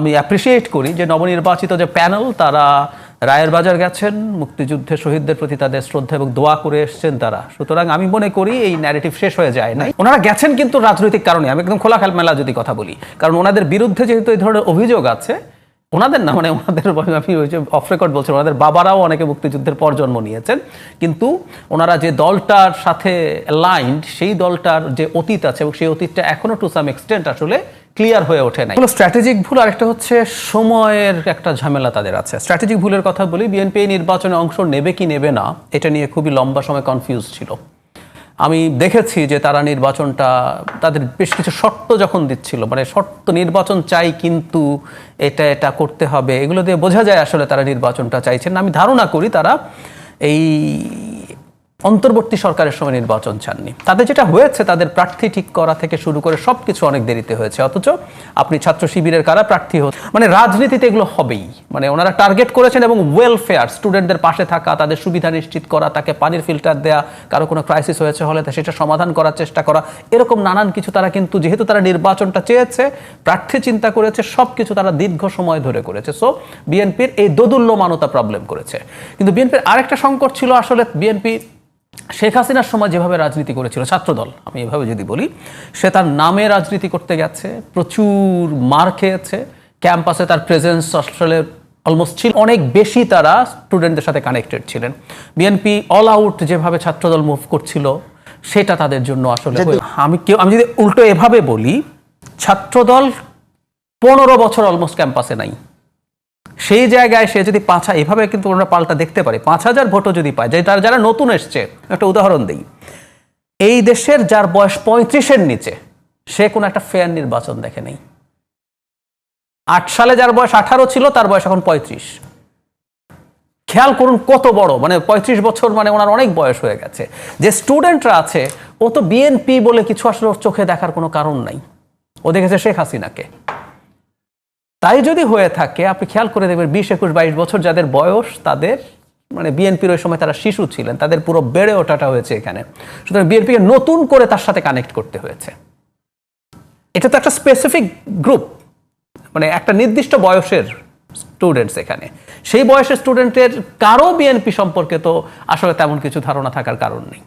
আমি অ্যাপ্রিসিয়েট করি যে নবনির্বাচিত যে প্যানেল তারা রায়ের বাজার গেছেন, মুক্তিযুদ্ধে শহীদদের প্রতি তাদের শ্রদ্ধা এবং দোয়া করে এসেছেন তারা। সুতরাং আমি মনে করি এই ন্যারেটিভ শেষ হয়ে যায় না ওনারা গেছেন কিন্তু রাজনৈতিক কারণে। আমি একদম খোলা মেলা যদি কথা বলি। কারণ ওনাদের বিরুদ্ধে যেহেতু এই ধরনের অভিযোগ আছে, ওনাদের না মানে ওনাদের আমি ওই যে অফ রেকর্ড বলছি, ওনাদের বাবারাও অনেকে মুক্তিযুদ্ধের পর জন্ম নিয়েছেন। কিন্তু ওনারা যে দলটার সাথে লাইন্ড সেই দলটার যে অতীত আছে এবং সেই অতীতটা এখনও টু সাম এক্সটেন্ট আসলে ক্লিয়ার হয়ে ওঠে নাই। স্ট্র্যাটেজিক ভুল, আরেকটা হচ্ছে সময়ের একটা ঝামেলা তাদের আছে। স্ট্র্যাটেজিক ভুলের কথা বলি বিএনপি নির্বাচনে অংশ নেবে কি নেবে না, এটা নিয়ে খুবই লম্বা সময় কনফিউজ ছিল। আমি দেখেছি যে তারা নির্বাচনটা, তাদের বেশ কিছু শর্ত যখন দিচ্ছিল মানে শর্ত নির্বাচন চাই কিন্তু এটা এটা করতে হবে, এগুলো দিয়ে বোঝা যায় আসলে তারা নির্বাচনটা চাইছেন আমি ধারণা করি তারা এই অন্তর্বর্তী সরকারের সময় নির্বাচন চাননি। তাদের যেটা হয়েছে, তাদের প্রার্থী ঠিক করা থেকে শুরু করে সব কিছু অনেক দেরিতে হয়েছে। অথচ আপনি ছাত্র শিবিরের কারা প্রার্থী হন? মানে রাজনীতিতে এগুলো হবেই। মানে ওনারা টার্গেট করেছেন এবং ওয়েলফেয়ার স্টুডেন্টদের পাশে থাকা, তাদের সুবিধা নিশ্চিত করা, তাকে পানির ফিল্টার দেয়া, কারও কোনো ক্রাইসিস হয়েছে হলে সেটা সমাধান করার চেষ্টা করা, এরকম নানান কিছু তারা কিন্তু যেহেতু তারা নির্বাচনটা চেয়েছে, প্রার্থী চিন্তা করেছে সব কিছু তারা দীর্ঘ সময় ধরে করেছে। সো বিএনপির এই দোদুল্যমানতা প্রবলেম করেছে। কিন্তু বিএনপির আরেকটা সংকট ছিল আসলে বিএনপি শেখ হাসিনার সময় যেভাবে রাজনীতি করেছিল ছাত্রদল আমি এভাবে যদি বলি সে তার নামে রাজনীতি করতে গেছে প্রচুর মার খেয়েছে ক্যাম্পাসে তার প্রেজেন্স আসলে অলমোস্ট ছিল অনেক বেশি তারা স্টুডেন্টদের সাথে কানেক্টেড ছিলেন। বিএনপি অল আউট যেভাবে ছাত্রদল মুভ করছিল সেটা তাদের জন্য আসলে আমি কেউ আমি যদি উল্টো এভাবে বলি ছাত্রদল পনেরো বছর অলমোস্ট ক্যাম্পাসে নাই। সেই জায়গায় সে যদি পাঁচ, এভাবে কিন্তু আমরা পাল্টা দেখতে পারি। পাঁচ হাজার ভোটও যদি পায়, যে তারা যারা নতুন এসছে, একটা উদাহরণ দিই। এই দেশের যার বয়স পঁয়ত্রিশের নিচে, সে কোনো একটা ফেয়ার নির্বাচন দেখে নেই। আট সালে যার বয়স আঠারো ছিল, তার বয়স এখন পঁয়ত্রিশ। খেয়াল করুন কত বড় মানে পঁয়ত্রিশ বছর মানে ওনার অনেক বয়স হয়ে গেছে। যে স্টুডেন্টরা আছে, ও তো বিএনপি বলে কিছু আসলে চোখে দেখার কোনো কারণ নাই। ও দেখেছে শেখ হাসিনাকে। তাই যদি হয়ে থাকে, আপনি খেয়াল করে দেখবেন বিশ একুশ বাইশ বছর যাদের বয়স, তাদের মানে বিএনপির ওই সময় তারা শিশু ছিলেন, তাদের পুরো বেড়ে ওঠাটা হয়েছে এখানে। সুতরাং বিএনপিকে নতুন করে তার সাথে কানেক্ট করতে হয়েছে। এটা তো একটা স্পেসিফিক গ্রুপ মানে একটা নির্দিষ্ট বয়সের স্টুডেন্টস এখানে। সেই বয়সের স্টুডেন্টের কারও বিএনপি সম্পর্কে তো আসলে তেমন কিছু ধারণা থাকার কারণ নেই।